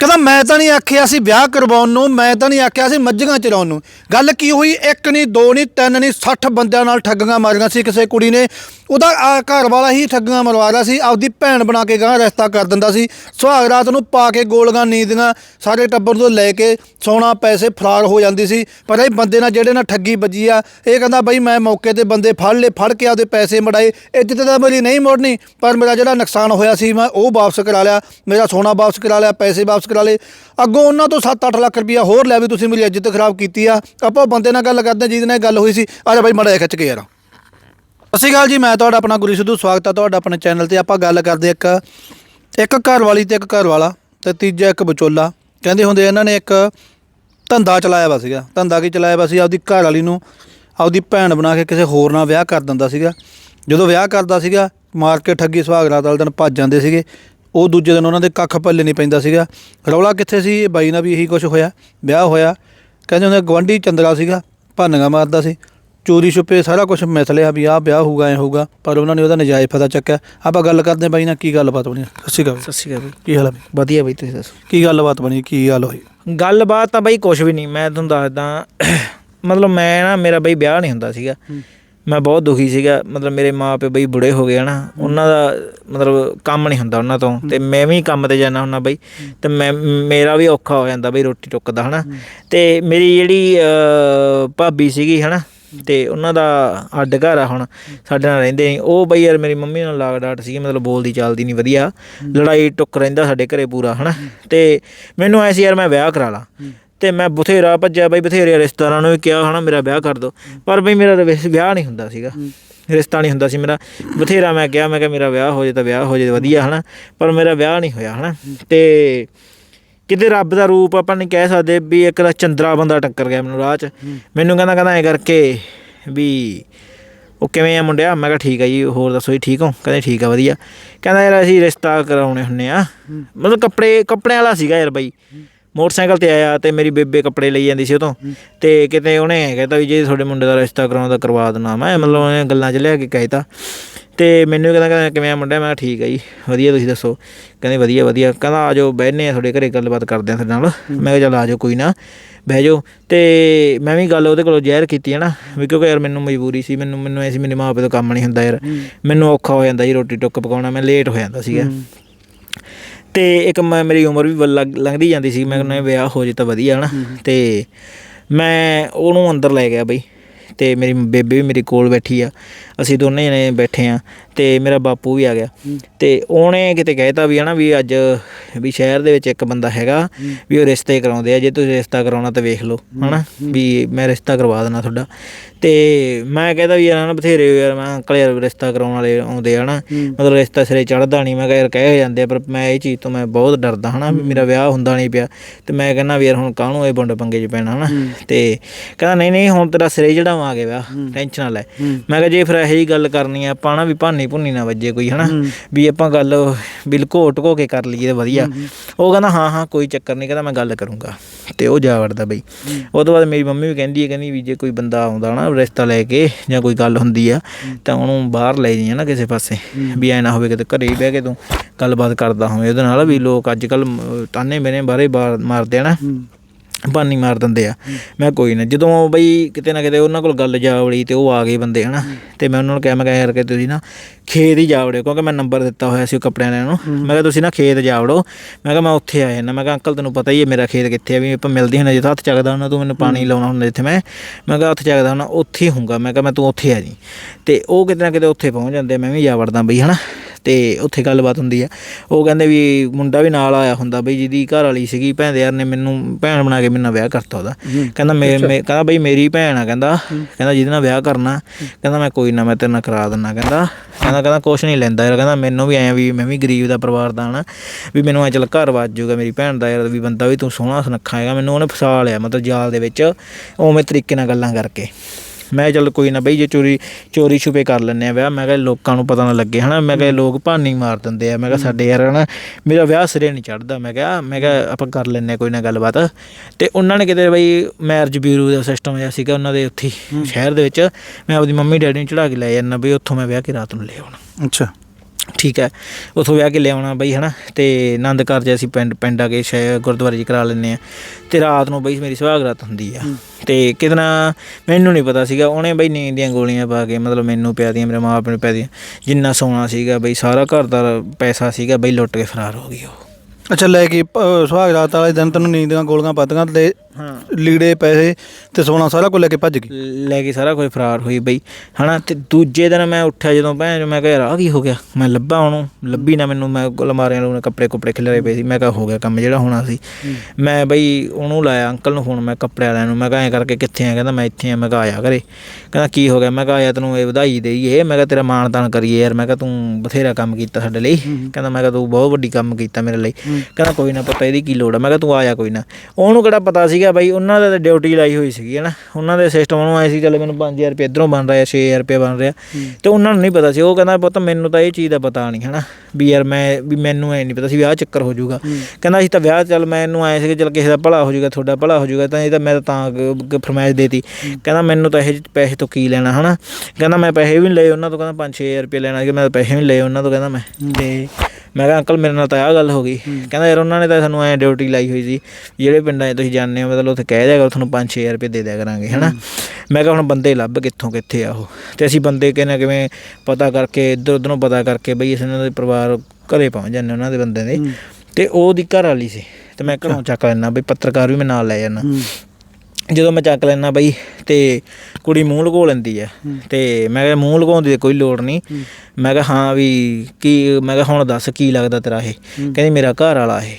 ਕਹਿੰਦਾ ਮੈਂ ਤਾਂ ਨਹੀਂ ਆਖਿਆ ਸੀ ਵਿਆਹ ਕਰਵਾਉਣ ਨੂੰ ਮੈਂ ਤਾਂ ਨਹੀਂ ਆਖਿਆ ਸੀ ਮੱਝਾਂ ਚਰਾਉਣ ਨੂੰ। ਗੱਲ ਕੀ ਹੋਈ? ਇੱਕ ਨਹੀਂ ਦੋ ਨਹੀਂ ਤਿੰਨ ਨਹੀਂ 60 ਬੰਦਿਆਂ ਨਾਲ ਠੱਗੀਆਂ ਮਾਰੀਆਂ ਸੀ ਕਿਸੇ ਕੁੜੀ ਨੇ। ਉਹਦਾ ਆ, ਘਰ ਵਾਲਾ ਹੀ ਠੱਗੀਆਂ ਮਰਵਾ ਰਿਹਾ ਸੀ ਆਪਦੀ ਭੈਣ ਬਣਾ ਕੇ ਗਾਂ ਰਸਤਾ ਕਰ ਦਿੰਦਾ ਸੀ। ਸੁਹਾਗ ਰਾਤ ਨੂੰ ਪਾ ਕੇ ਗੋਲਗਾਂ ਨੀਂਦੀਆਂ ਸਾਰੇ ਟੱਬਰ ਤੋਂ ਲੈ ਕੇ ਸੋਨਾ ਪੈਸੇ ਫਰਾਰ ਹੋ ਜਾਂਦੀ ਸੀ। ਪਰ ਇਹ ਬੰਦੇ ਨਾਲ ਜਿਹੜੇ ਨਾਲ ਠੱਗੀ ਵੱਜੀ ਆ ਇਹ ਕਹਿੰਦਾ ਬਈ ਮੈਂ ਮੌਕੇ ਤੇ ਬੰਦੇ ਫੜ ਲਏ ਫੜ ਕੇ ਆਪਦੇ ਪੈਸੇ ਮੜਾਏ। ਇੱਜ਼ਤ ਤਾਂ ਮੇਰੀ ਨਹੀਂ ਮੋੜਨੀ ਪਰ ਮੇਰਾ ਜਿਹੜਾ ਨੁਕਸਾਨ ਹੋਇਆ ਸੀ ਮੈਂ ਉਹ ਵਾਪਸ ਕਰਾ ਲਿਆ। ਮੇਰਾ ਸੋਨਾ ਵਾਪਸ ਕਰਾ ਲਿਆ ਪੈਸੇ ਵਾਪਸ ਕਰਾ ਲਏ ਅੱਗੋਂ ਉਹਨਾਂ ਤੋਂ 7-8 ਲੱਖ ਰੁਪਇਆ ਹੋਰ ਲੈ ਵੀ ਤੁਸੀਂ ਮੇਰੀ ਇੱਜ਼ਤ ਖਰਾਬ ਕੀਤੀ ਆ। ਆਪਾਂ ਬੰਦੇ ਨਾਲ ਗੱਲ ਕਰਦੇ ਹਾਂ, ਜਿਹਦੇ ਨਾਲ ਗੱਲ ਹੋਈ ਸੀ। ਆ ਜਾ ਬਾਈ, ਮੜਾ ਖਿੱਚ ਕੇ ਯਾਰ। ਸਤਿ ਸ਼੍ਰੀ ਅਕਾਲ ਜੀ, ਮੈਂ ਤੁਹਾਡਾ ਆਪਣਾ ਗੁਰੂ ਸਿੱਧੂ ਸਵਾਗਤ ਹੈ ਤੁਹਾਡਾ ਆਪਣੇ ਚੈਨਲ ਤੇ। ਆਪਾਂ ਗੱਲ ਕਰਦੇ ਇੱਕ ਇੱਕ ਘਰ ਵਾਲੀ ਤੇ ਇੱਕ ਘਰ ਵਾਲਾ ਤੇ ਤੀਜਾ ਇੱਕ ਵਿਚੋਲਾ। ਕਹਿੰਦੇ ਹੁੰਦੇ ਇਹਨਾਂ ਨੇ ਇੱਕ ਧੰਦਾ ਚਲਾਇਆ ਵਾ ਸੀਗਾ। ਧੰਦਾ ਕੀ ਚਲਾਇਆ ਵਾ ਸੀ? ਆਪਦੀ ਘਰ ਵਾਲੀ ਨੂੰ ਆਪਦੀ ਭੈਣ ਬਣਾ ਕੇ ਕਿਸੇ ਹੋਰ ਨਾਲ ਵਿਆਹ ਕਰ ਦਿੰਦਾ ਸੀਗਾ। ਜਦੋਂ ਵਿਆਹ ਕਰਦਾ ਸੀਗਾ, ਮਾਰ ਕੇ ਠੱਗੀ ਸੁਹਾਗ ਰਾਤ ਵਾਲੇ ਦਿਨ ਭੱਜ ਜਾਂਦੇ ਸੀਗੇ। ਉਹ ਦੂਜੇ ਦਿਨ ਉਹਨਾਂ ਦੇ ਕੱਖ ਪੱਲੇ ਨਹੀਂ ਪੈਂਦਾ ਸੀਗਾ। ਰੌਲਾ ਕਿੱਥੇ ਸੀ? ਇਹ ਬਾਈ ਨਾਲ ਵੀ ਇਹੀ ਕੁਝ ਹੋਇਆ। ਵਿਆਹ ਹੋਇਆ। ਕਹਿੰਦੇ ਹੁੰਦੇ ਗਵੰਡੀ ਚੰਦਰਾ ਸੀਗਾ ਭਾਨੀਆਂ ਮਾਰਦਾ ਸੀ। ਚੋਰੀ ਛੁਪੇ ਸਾਰਾ ਕੁਝ ਮਿਸ ਲਿਆ ਵੀ ਆਹ ਵਿਆਹ ਹੋਊਗਾ ਐ ਹੋਊਗਾ। ਪਰ ਉਹਨਾਂ ਨੇ ਉਹਦਾ ਨਜਾਇਜ਼ ਫਾਇਦਾ ਚੱਕਿਆ। ਆਪਾਂ ਗੱਲ ਕਰਦੇ ਬਾਈ ਨਾਲ ਕੀ ਗੱਲਬਾਤ ਬਣੀ? ਸਤਿ ਸ਼੍ਰੀ ਅਕਾਲ ਸਤਿ ਸ਼੍ਰੀ ਅਕਾਲ ਕੀ ਹਾਲ ਹੈ? ਵਧੀਆ ਬਈ ਤੁਸੀਂ ਦੱਸੋ? ਕੀ ਗੱਲਬਾਤ ਬਣੀ? ਕੀ ਗੱਲ ਹੋਈ? ਗੱਲਬਾਤ ਤਾਂ ਬਈ ਕੁਝ ਵੀ ਨਹੀਂ। ਮੈਂ ਤੁਹਾਨੂੰ ਦੱਸਦਾ ਮਤਲਬ ਮੈਂ ਨਾ ਮੇਰਾ ਬਈ ਵਿਆਹ ਨਹੀਂ ਹੁੰਦਾ ਸੀਗਾ। ਮੈਂ ਬਹੁਤ ਦੁਖੀ ਸੀਗਾ। ਮਤਲਬ ਮੇਰੇ ਮਾਪੇ ਬਈ ਬੁੜੇ ਹੋ ਗਏ ਹਨਾ। ਉਹਨਾਂ ਦਾ ਮਤਲਬ ਕੰਮ ਨਹੀਂ ਹੁੰਦਾ ਉਹਨਾਂ ਤੋਂ। ਤੇ ਮੈਂ ਵੀ ਕੰਮ ਤੇ ਜਾਣਾ ਹੁੰਦਾ ਬਈ। ਤੇ ਮੈਂ, ਮੇਰਾ ਵੀ ਔਖਾ ਹੋ ਜਾਂਦਾ ਬਈ ਰੋਟੀ ਟੁੱਕਦਾ ਹਨਾ। ਤੇ ਮੇਰੀ ਜਿਹੜੀ ਭਾਬੀ ਸੀਗੀ ਹਨਾ। ਤੇ ਉਹਨਾਂ ਦਾ ਅੱਡ ਘਰ ਆ ਹੁਣ। ਸਾਡੇ ਨਾਲ ਰਹਿੰਦੇ ਨਹੀਂ ਉਹ ਬਈ ਯਾਰ ਮੇਰੀ ਮੰਮੀ ਨਾਲ ਲਾਗ ਡਾਟ ਸੀ ਮਤਲਬ ਬੋਲਦੀ ਚਾਲਦੀ ਨਹੀਂ ਵਧੀਆ। ਲੜਾਈ ਟੁੱਕ ਰਹਿੰਦਾ ਸਾਡੇ ਘਰੇ ਪੂਰਾ ਹਨਾ। ਤੇ ਮੈਨੂੰ ਐ ਸੀ ਯਾਰ ਮੈਂ ਵਿਆਹ ਕਰਾ ਲਾਂ। ਤੇ ਮੈਂ ਬਥੇਰਾ ਭੱਜਿਆ ਬਈ ਬਥੇਰੇ ਰਿਸ਼ਤੇਦਾਰਾਂ ਨੂੰ ਵੀ ਕਿਹਾ ਹਨਾ ਮੇਰਾ ਵਿਆਹ ਕਰ ਦਿਓ ਪਰ ਬਈ ਮੇਰਾ ਵੈਸੇ ਵਿਆਹ ਨਹੀਂ ਹੁੰਦਾ ਸੀਗਾ। ਰਿਸ਼ਤਾ ਨਹੀਂ ਹੁੰਦਾ ਸੀ ਮੇਰਾ। ਬਥੇਰਾ ਮੈਂ ਕਿਹਾ ਮੈਂ ਕਿਹਾ ਮੇਰਾ ਵਿਆਹ ਹੋ ਜੇ ਤਾਂ ਵਿਆਹ ਹੋ ਜੇ ਵਧੀਆ ਹਨਾ। ਪਰ ਮੇਰਾ ਵਿਆਹ ਨਹੀਂ ਹੋਇਆ ਹਨਾ। ਤੇ ਕਿਤੇ ਰੱਬ ਦਾ ਰੂਪ ਆਪਾਂ ਨਹੀਂ ਕਹਿ ਸਕਦੇ ਵੀ ਇੱਕ ਦਾ ਚੰਦਰਾ ਬੰਦਾ ਟੱਕਰ ਗਿਆ ਮੈਨੂੰ ਰਾਹ 'ਚ। ਮੈਨੂੰ ਕਹਿੰਦਾ ਕਹਿੰਦਾ ਐ ਕਰਕੇ ਵੀ ਉਹ ਕਿਵੇਂ ਆ ਮੁੰਡਿਆ? ਮੈਂ ਕਿਹਾ ਠੀਕ ਆ ਜੀ ਹੋਰ ਦੱਸੋ ਜੀ ਠੀਕ ਹੋ? ਕਹਿੰਦੇ ਠੀਕ ਆ ਵਧੀਆ। ਕਹਿੰਦਾ ਯਾਰ ਅਸੀਂ ਰਿਸ਼ਤਾ ਕਰਾਉਣੇ ਹੁੰਨੇ ਆ। ਮਤਲਬ ਕੱਪੜੇ ਕੱਪੜਿਆਂ ਵਾਲਾ ਸੀਗਾ ਯਾਰ ਬਾਈ। ਮੋਟਰਸਾਈਕਲ ਤੇ ਆਇਆ ਤੇ ਮੇਰੀ ਬੇਬੇ ਕੱਪੜੇ ਲਈ ਜਾਂਦੀ ਸੀ ਉਹ ਤੋਂ ਕਿਤੇ ਉਹਨੇ ਕਹਿੰਦਾ ਵੀ ਜੇ ਤੁਹਾਡੇ ਮੁੰਡੇ ਦਾ ਰਿਸ਼ਤਾ ਕਰਾਉਣਾ ਤਾਂ ਕਰਵਾ ਦੇਣਾ। ਮੈਂ ਮਤਲਬ ਉਹਨੇ ਗੱਲਾਂ 'ਚ ਲਿਆ ਕੇ ਕਹਿਤਾ। ਤੇ ਮੈਨੂੰ ਕਹਿੰਦਾ ਕਹਿੰਦਾ ਕਿਵੇਂ ਆ ਮੁੰਡਾ? ਮੈਂ ਠੀਕ ਆ ਜੀ ਵਧੀਆ ਤੁਸੀਂ ਦੱਸੋ। ਕਹਿੰਦੇ ਵਧੀਆ ਵਧੀਆ। ਕਹਿੰਦਾ ਆ ਜਾਓ ਬਹਿਨੇ ਆ ਤੁਹਾਡੇ ਘਰੇ ਗੱਲਬਾਤ ਕਰਦੇ ਆ ਤੁਹਾਡੇ ਨਾਲ। ਮੈਂ ਕਿਹਾ ਚੱਲ ਆ ਜਾਓ ਕੋਈ ਨਾ ਬਹਿ ਜਾਓ। ਤੇ ਮੈਂ ਵੀ ਗੱਲ ਉਹਦੇ ਕੋਲੋਂ ਜ਼ਹਿਰ ਕੀਤੀ ਹੈ ਨਾ ਵੀ ਕਿਉਂਕਿ ਯਾਰ ਮੈਨੂੰ ਮਜਬੂਰੀ ਸੀ ਮੈਨੂੰ ਮੈਨੂੰ ਐਸੀ ਮੇਰੇ ਮਾਪੇ ਤੋਂ ਕੰਮ ਨਹੀਂ ਹੁੰਦਾ ਯਾਰ। ਮੈਨੂੰ ਔਖਾ ਹੋ ਜਾਂਦਾ ਜੀ ਰੋਟੀ ਟੁੱਕ ਪਕਾਉਣਾ ਮੈਂ ਲੇਟ ਹੋ ਜਾਂਦਾ ਸੀਗਾ। ਤੇ ਇੱਕ ਮੈਂ ਮੇਰੀ ਉਮਰ ਵੀ ਲੰਘ- ਲੰਘਦੀ ਜਾਂਦੀ ਸੀ ਮੈਂ ਕਹਿੰਦਾ ਵਿਆਹ ਹੋ ਜੇ ਤਾਂ ਵਧੀਆ ਹਨਾ। ਤੇ ਮੈਂ ਉਹਨੂੰ ਅੰਦਰ ਲੈ ਗਿਆ ਬਈ ਤੇ ਮੇਰੀ ਬੇਬੇ ਵੀ ਮੇਰੇ ਕੋਲ ਬੈਠੀ ਆ। ਅਸੀਂ ਦੋਨੇ ਜਣੇ ਬੈਠੇ ਆ ਤੇ ਮੇਰਾ ਬਾਪੂ ਵੀ ਆ ਗਿਆ। ਤੇ ਉਹਨੇ ਕਿਤੇ ਕਹਿਤਾ ਵੀ ਹਨਾ ਵੀ ਅੱਜ ਵੀ ਸ਼ਹਿਰ ਦੇ ਵਿੱਚ ਇੱਕ ਬੰਦਾ ਹੈਗਾ ਵੀ ਉਹ ਰਿਸ਼ਤੇ ਕਰਾਉਂਦੇ ਆ ਜੇ ਤੁਸੀਂ ਰਿਸ਼ਤਾ ਕਰਾਉਣਾ ਤਾਂ ਵੇਖ ਲਓ ਹਨਾ ਵੀ ਮੈਂ ਰਿਸ਼ਤਾ ਕਰਵਾ ਦੇਣਾ ਤੁਹਾਡਾ। ਤੇ ਮੈਂ ਕਹਿੰਦਾ ਵੀ ਯਾਰ ਨਾ ਬਥੇਰੇ ਯਾਰ ਮੈਂ ਅੰਕਲ ਯਾਰ ਰਿਸ਼ਤਾ ਕਰਾਉਣ ਵਾਲੇ ਆਉਂਦੇ ਆ ਨਾ ਮਤਲਬ ਰਿਸ਼ਤਾ ਸਿਰੇ ਚੜਦਾ ਨਹੀਂ ਮੈਂ ਯਾਰ ਕਹਿ ਜਾਂਦੇ ਆ ਪਰ ਮੈਂ ਇਹ ਚੀਜ਼ ਤੋਂ ਮੈਂ ਬਹੁਤ ਡਰਦਾ ਹਨਾ ਵੀ ਮੇਰਾ ਵਿਆਹ ਹੁੰਦਾ ਨਹੀਂ ਪਿਆ ਤੇ ਮੈਂ ਕਹਿੰਦਾ ਵੀ ਯਾਰ ਹੁਣ ਕਾਹਨੂੰ ਇਹ ਬੰਡ ਪੰਗੇ 'ਚ ਪੈਣਾ ਹਨਾ। ਤੇ ਕਹਿੰਦਾ ਨਹੀਂ ਨਹੀਂ ਹੁਣ ਤੇਰਾ ਸਿਰੇ ਚੜਾਵਾਂਗੇ ਵਿਆਹ ਟੈਨਸ਼ਨ ਨਾ ਲੈ। ਮੈਂ ਕਿਹਾ ਜੇ ਫਿਰ ਇਹੋ ਜਿਹੀ ਗੱਲ ਕਰਨੀ ਆ ਆਪਾਂ ਨਾ ਵੀ ਭਾਨੀ ਭੁੰਨੀ ਨਾ ਵੱਜੇ ਕੋਈ ਹਨਾ? ਵੀ ਆਪਾਂ ਗੱਲ ਬਿਲਕੁਲ ਟਕੋ ਕੇ ਕਰ ਲਈਏ ਤੇ ਵਧੀਆ। ਉਹ ਕਹਿੰਦਾ ਹਾਂ ਹਾਂ ਕੋਈ ਚੱਕਰ ਨਹੀਂ ਕਹਿੰਦਾ ਮੈਂ ਗੱਲ ਕਰੂੰਗਾ। ਤੇ ਉਹ ਜਾ ਵੜਦਾ ਬਈ। ਉਹ ਤੋਂ ਬਾਅਦ ਮੇਰੀ ਮੰਮੀ ਵੀ ਕਹਿੰਦੀ ਹੈ ਕਹਿੰਦੀ ਵੀ ਜੇ ਕੋਈ ਬੰਦਾ ਆਉਂਦਾ ਨਾ ਰਿਸ਼ਤਾ ਲੈ ਕੇ ਜਾਂ ਕੋਈ ਗੱਲ ਹੁੰਦੀ ਆ ਤਾਂ ਉਹਨੂੰ ਬਾਹਰ ਲੈ ਜਾਈਂ ਨਾ ਕਿਸੇ ਪਾਸੇ। ਵੀ ਐ ਨਾ ਹੋਵੇ ਕਿਤੇ ਘਰੇ ਹੀ ਬਹਿ ਕੇ ਤੂੰ ਗੱਲਬਾਤ ਕਰਦਾ ਹੋਵੇਂ। ਉਹਦੇ ਨਾਲ ਵੀ ਲੋਕ ਅੱਜ ਕੱਲ ਤਾਨੇ ਮੈਨੇ ਬਾਰੇ ਬਾਰ ਮਾਰਦੇ ਆ ਨਾ। ਬਾਨੀ ਮਾਰ ਦਿੰਦੇ ਆ। ਮੈਂ ਕੋਈ ਨਾ ਜਦੋਂ ਬਈ ਕਿਤੇ ਨਾ ਕਿਤੇ ਉਹਨਾਂ ਕੋਲ ਗੱਲ ਜਾ ਵੜੀ ਤੇ ਉਹ ਆ ਗਏ ਬੰਦੇ ਹਨਾ। ਤੇ ਮੈਂ ਉਹਨਾਂ ਨੂੰ ਕਿਹਾ ਮੈਂ ਕਿਹਾ ਯਾਰ ਕਿ ਤੁਸੀਂ ਨਾ ਖੇਤ ਹੀ ਜਾ ਵੜਿਓ ਕਿਉਂਕਿ ਮੈਂ ਨੰਬਰ ਦਿੱਤਾ ਹੋਇਆ ਸੀ ਉਹ ਕੱਪੜਿਆਂ ਵਾਲਿਆਂ ਨੂੰ ਮੈਂ ਕਿਹਾ ਤੁਸੀਂ ਨਾ ਖੇਤ ਜਾ ਵੜੋ ਮੈਂ ਕਿਹਾ ਮੈਂ ਉੱਥੇ ਆ ਜਾਣਾ ਮੈਂ ਕਿਹਾ ਅੰਕਲ ਤੈਨੂੰ ਪਤਾ ਹੀ ਹੈ ਮੇਰਾ ਖੇਤ ਕਿੱਥੇ ਆ ਵੀ ਆਪਾਂ ਮਿਲਦੇ ਹੁੰਦੇ ਜਿੱਥੇ ਹੱਥ ਚੱਕਦਾ ਹੁੰਦਾ ਤੂੰ ਮੈਨੂੰ ਪਾਣੀ ਲਾਉਣਾ ਹੁੰਦਾ ਜਿੱਥੇ ਮੈਂ। ਮੈਂ ਕਿਹਾ ਹੱਥ ਚੱਕਦਾ ਹੁੰਦਾ ਉੱਥੇ ਹੀ ਹੋਊਗਾ ਮੈਂ ਕਿਹਾ ਮੈਂ ਤੂੰ ਉੱਥੇ ਆ ਜੀ। ਤੇ ਉਹ ਕਿਤੇ ਨਾ ਕਿਤੇ ਉੱਥੇ ਪਹੁੰਚ ਜਾਂਦੇ ਮੈਂ ਵੀ ਜਾ ਵੜਦਾ ਬਈ ਹਨਾ। ਤੇ ਉੱਥੇ ਗੱਲਬਾਤ ਹੁੰਦੀ ਆ। ਉਹ ਕਹਿੰਦੇ ਵੀ ਮੁੰਡਾ ਵੀ ਨਾਲ ਆਇਆ ਹੁੰਦਾ ਬਈ ਜਿਹਦੀ ਘਰ ਵਾਲੀ ਸੀਗੀ ਭੈਣ ਦੇ ਯਾਰ ਨੇ ਮੈਨੂੰ ਭੈਣ ਬਣਾ ਕੇ ਮੇਰੇ ਨਾਲ ਵਿਆਹ ਕਰਤਾ ਉਹਦਾ। ਕਹਿੰਦਾ ਮੇ ਕਹਿੰਦਾ ਬਈ ਮੇਰੀ ਭੈਣ ਆ ਕਹਿੰਦਾ। ਕਹਿੰਦਾ ਜਿਹਦੇ ਨਾਲ ਵਿਆਹ ਕਰਨਾ ਕਹਿੰਦਾ ਮੈਂ ਕੋਈ ਨਾ ਮੈਂ ਤੇਰੇ ਨਾਲ ਕਰਾ ਦਿੰਦਾ ਕਹਿੰਦਾ। ਕਹਿੰਦਾ ਕਹਿੰਦਾ ਕੁਛ ਨਹੀਂ ਲੈਂਦਾ ਯਾਰ ਕਹਿੰਦਾ ਮੈਨੂੰ ਵੀ ਐ ਵੀ ਮੈਂ ਵੀ ਗਰੀਬ ਦਾ ਪਰਿਵਾਰ ਦਾ ਹਨਾ ਵੀ ਮੈਨੂੰ ਐ ਚੱਲ ਘਰ ਵੱਜ ਜਾਊਗਾ ਮੇਰੀ ਭੈਣ ਦਾ ਯਾਰ ਵੀ ਬੰਦਾ ਵੀ ਤੂੰ ਸੋਹਣਾ ਸੁਨੱਖਾ ਹੈਗਾ ਮੈਨੂੰ ਉਹਨੇ ਫਸਾ ਲਿਆ ਮਤਲਬ ਜਾਲ ਦੇ ਵਿੱਚ ਉਵੇਂ ਤਰੀਕੇ ਨਾਲ ਗੱਲਾਂ ਕਰਕੇ। ਮੈਂ ਚੱਲ ਕੋਈ ਨਾ ਬਈ ਜੇ ਚੋਰੀ ਚੋਰੀ ਛੁਪੇ ਕਰ ਲੈਂਦੇ ਆ ਵਿਆਹ ਮੈਂ ਕਿਹਾ ਲੋਕਾਂ ਨੂੰ ਪਤਾ ਨਾ ਲੱਗੇ ਹਨਾ? ਮੈਂ ਕਿਹਾ ਲੋਕ ਭਾਨੀ ਮਾਰ ਦਿੰਦੇ ਆ ਮੈਂ ਕਿਹਾ ਸਾਡੇ ਯਾਰ ਹਨਾ? ਮੇਰਾ ਵਿਆਹ ਸਿਰੇ ਨਹੀਂ ਚੜਦਾ ਮੈਂ ਕਿਹਾ ਮੈਂ ਕਿਹਾ ਆਪਾਂ ਕਰ ਲੈਂਦੇ ਕੋਈ ਨਾ ਗੱਲਬਾਤ। ਤੇ ਉਹਨਾਂ ਨੇ ਕਿਤੇ ਬਈ ਮੈਰਿਜ ਬਿਊਰੋ ਦਾ ਸਿਸਟਮ ਜਿਹਾ ਸੀਗਾ ਉਹਨਾਂ ਦੇ ਉੱਥੇ ਸ਼ਹਿਰ ਦੇ ਵਿੱਚ। ਮੈਂ ਆਪਦੀ ਮੰਮੀ ਡੈਡੀ ਨੂੰ ਚੜਾ ਕੇ ਲੈ ਜਾਂਦਾ ਬਈ ਉੱਥੋਂ ਮੈਂ ਵਿਆਹ ਕੇ ਰਾਤ ਨੂੰ ਲੈ ਆਉਣਾ। ਅੱਛਾ। ਠੀਕ ਹੈ ਉਥੋਂ ਵਿਆਹ ਕੇ ਲਿਆਉਣਾ ਬਈ ਹਨਾ? ਤੇ ਆਨੰਦ ਕਾਰਜ ਅਸੀਂ ਪਿੰਡ ਪਿੰਡ ਆ ਕੇ ਸ਼ਾਇਦ ਗੁਰਦੁਆਰੇ 'ਚ ਕਰਾ ਲੈਂਦੇ ਆ ਤੇ ਰਾਤ ਨੂੰ ਬਈ ਮੇਰੀ ਸੁਹਾਗ ਰਾਤ ਹੁੰਦੀ ਆ। ਤੇ ਕਿਤਨਾ ਮੈਨੂੰ ਨਹੀਂ ਪਤਾ ਸੀਗਾ ਉਹਨੇ ਬਈ ਨੀਂਦ ਦੀਆਂ ਗੋਲੀਆਂ ਪਾ ਕੇ ਮਤਲਬ ਮੈਨੂੰ ਪਿਆ ਦੀਆਂ ਮੇਰੇ ਮਾਂ ਪਿਓ ਨੂੰ ਪਿਆ ਦੀਆਂ। ਜਿੰਨਾ ਸੋਨਾ ਸੀਗਾ ਬਈ ਸਾਰਾ ਘਰ ਦਾ ਪੈਸਾ ਸੀਗਾ ਬਈ ਲੁੱਟ ਕੇ ਫਰਾਰ ਹੋ ਗਈ ਉਹ। ਅੱਛਾ ਲੈ ਕੇ ਪ- ਸੁਹਾਗ ਰਾਤ ਵਾਲੇ ਦਿਨ ਤੈਨੂੰ ਨੀਂਦ ਦੀਆਂ ਗੋਲੀਆਂ ਪਾਤੀਆਂ ਤੇ ਹਾਂ। ਲੀੜੇ ਪੈਸੇ ਤੇ ਸੋਨਾ ਸਾਰਾ ਕੁਝ ਲੈ ਕੇ ਭੱਜ ਗਈ। ਲੈ ਕੇ ਸਾਰਾ ਕੁਝ ਫਰਾਰ ਹੋਈ ਬਈ। ਹਨਾ ਤੇ ਦੂਜੇ ਦਿਨ ਮੈਂ ਉੱਠਿਆ ਜਦੋਂ ਭੈਣ ਮੈਂ ਕਿਹਾ ਯਾਰ ਕੀ ਹੋ ਗਿਆ? ਮੈਂ ਲੱਭਾ ਉਹਨੂੰ? ਲੱਭੀ ਨਾ ਮੈਨੂੰ ਮੈਂ ਅਲਮਾਰੀਆਂ ਨੂੰ ਕੱਪੜੇ ਕੁੱਪੜੇ ਖਿਲਰੇ ਪਏ ਸੀ। ਮੈਂ ਕਿਹਾ ਹੋ ਗਿਆ ਕੰਮ ਜਿਹੜਾ ਹੋਣਾ ਸੀ। ਮੈਂ ਬਈ ਉਹਨੂੰ ਲਾਇਆ ਅੰਕਲ ਨੂੰ ਫੋਨ ਮੈਂ ਕੱਪੜੇ ਵਾਲਿਆਂ ਨੂੰ ਮੈਂ ਕਿਹਾ ਐਂ ਕਰਕੇ ਕਿੱਥੇ ਆ? ਕਹਿੰਦਾ ਮੈਂ ਇੱਥੇ ਆ ਮੈਂ ਕਿਹਾ ਆਇਆ ਘਰੇ। ਕਹਿੰਦਾ ਕੀ ਹੋ ਗਿਆ? ਮੈਂ ਕਿਹਾ ਆਇਆ ਤੈਨੂੰ ਇਹ ਵਧਾਈ ਦੇਈਏ ਮੈਂ ਕਿਹਾ ਤੇਰਾ ਮਾਣ ਤਾਣ ਕਰੀਏ ਯਾਰ ਮੈਂ ਕਿਹਾ ਤੂੰ ਬਥੇਰਾ ਕੰਮ ਕੀਤਾ ਸਾਡੇ ਲਈ। ਕਹਿੰਦਾ ਮੈਂ ਕਿਹਾ ਤੂੰ ਬਹੁਤ ਵੱਡੀ ਕੰਮ ਕੀਤਾ ਮੇਰੇ ਲਈ। ਕਹਿੰਦਾ ਕੋਈ ਨਾ ਪਤਾ ਇਹਦੀ ਕੀ ਲੋੜ ਆ? ਮੈਂ ਕਿਹਾ ਤੂੰ ਆਇਆ ਕੋਈ ਨਾ। ਉਹਨੂੰ ਕਿਹੜਾ ਪਤਾ ਸੀਗਾ ਬਾਈ ਉਹਨਾਂ ਦਾ ਡਿਊਟੀ ਲਾਈ ਹੋਈ ਸੀਗੀ ਹਨਾ। ਉਹਨਾਂ ਦੇ ਸਿਸਟਮ ਨੂੰ ਆਏ ਸੀ ਚੱਲ ਮੈਨੂੰ 5000 ਰੁਪਏ ਇਧਰੋਂ ਬਣ ਰਿਹਾ 6000 ਰੁਪਏ ਬਣ ਰਿਹਾ। ਤੇ ਉਹਨਾਂ ਨੂੰ ਨਹੀਂ ਪਤਾ ਸੀ। ਉਹ ਕਹਿੰਦਾ ਪੁੱਤ ਮੈਨੂੰ ਤਾਂ ਇਹ ਚੀਜ਼ ਦਾ ਪਤਾ ਨਹੀਂ ਹਨਾ ਵੀ ਯਾਰ ਮੈਂ ਵੀ ਮੈਨੂੰ ਐ ਨਹੀਂ ਪਤਾ ਸੀ ਵੀ ਆਹ ਚੱਕਰ ਹੋ ਜਾਊਗਾ। ਕਹਿੰਦਾ ਅਸੀਂ ਤਾਂ ਵਿਆਹ ਚੱਲ ਮੈਨੂੰ ਆਏ ਸੀ ਕਿ ਚੱਲ ਕਿਸੇ ਦਾ ਭਲਾ ਹੋ ਜਾਊਗਾ ਤੁਹਾਡਾ ਭਲਾ ਹੋ ਜਾਊਗਾ ਤਾਂ ਇਹ ਤਾਂ ਮੈਂ ਤਾਂ ਤਾਂ ਫਰਮਾਇਸ਼ ਦੇਤੀ। ਕਹਿੰਦਾ ਮੈਨੂੰ ਤਾਂ ਇਹ ਪੈਸੇ ਤੋਂ ਕੀ ਲੈਣਾ ਹਨਾ? ਕਹਿੰਦਾ ਮੈਂ ਪੈਸੇ ਵੀ ਨਹੀਂ ਲਏ ਉਹਨਾਂ ਤੋਂ। ਕਹਿੰਦਾ 5-6000 ਰੁਪਏ ਲੈਣਾ ਸੀ ਮੈਂ ਤਾਂ ਪੈਸੇ ਵੀ ਨਹੀਂ ਲਏ ਉਹਨਾਂ ਤੋਂ ਕਹਿੰਦਾ ਮੈਂ। ਤੇ ਮੈਂ ਕਿਹਾ ਅੰਕਲ ਮੇਰੇ ਨਾਲ ਤਾਂ ਆਹ ਗੱਲ ਹੋ ਗਈ। ਕਹਿੰਦਾ ਯਾਰ ਉਹਨਾਂ ਨੇ ਤਾਂ ਸਾਨੂੰ ਐ ਡਿਊਟੀ ਲਾਈ ਹੋਈ ਸੀ ਜਿਹੜੇ ਪਿੰਡਾਂ 'ਚ ਤੁਸੀਂ ਜਾਣਦੇ ਹੋ ਮਤਲਬ ਉੱਥੇ ਕਹਿ ਦਿਆ ਕਰੋ ਤੁਹਾਨੂੰ 5-6000 ਰੁਪਏ ਦੇ ਦਿਆ ਕਰਾਂਗੇ ਹਨਾ? ਮੈਂ ਕਿਹਾ ਹੁਣ ਬੰਦੇ ਲੱਭ ਕਿੱਥੋਂ ਕਿੱਥੇ ਆ ਉਹ? ਤੇ ਅਸੀਂ ਬੰਦੇ ਕਿਵੇਂ ਕਿਵੇਂ ਪਤਾ ਕਰਕੇ ਇੱਧਰ ਉੱਧਰੋਂ ਪਤਾ ਕਰਕੇ ਬਈ ਅਸੀਂ ਉਹਨਾਂ ਦੇ ਪਰਿਵਾਰ ਘਰੇ ਪਹੁੰਚ ਜਾਂਦੇ ਉਹਨਾਂ ਦੇ ਬੰਦੇ ਦੇ। ਤੇ ਉਹ ਦੀ ਘਰ ਵਾਲੀ ਸੀ। ਤੇ ਮੈਂ ਘਰੋਂ ਚੱਕ ਲੈਣਾ ਬਈ ਪੱਤਰਕਾਰ ਵੀ ਮੈਂ ਨਾਲ ਲੈ ਜਾਣਾ ਜਦੋਂ ਮੈਂ ਚੱਕ ਲੈਣਾ ਬਈ ਤੇ ਕੁੜੀ ਮੂੰਹ ਲਗੋ ਲੈਂਦੀ ਆ ਤੇ ਮੈਂ ਕਿਹਾ ਮੂੰਹ ਲਗਾਉਣ ਦੀ ਕੋਈ ਲੋੜ ਨਹੀਂ। ਮੈਂ ਕਿਹਾ ਹਾਂ ਵੀ ਕੀ ਮੈਂ ਕਿਹਾ ਹੁਣ ਦੱਸ ਕੀ ਲੱਗਦਾ ਤੇਰਾ ਇਹ? ਕਹਿੰਦੀ ਮੇਰਾ ਘਰ ਵਾਲਾ ਇਹ।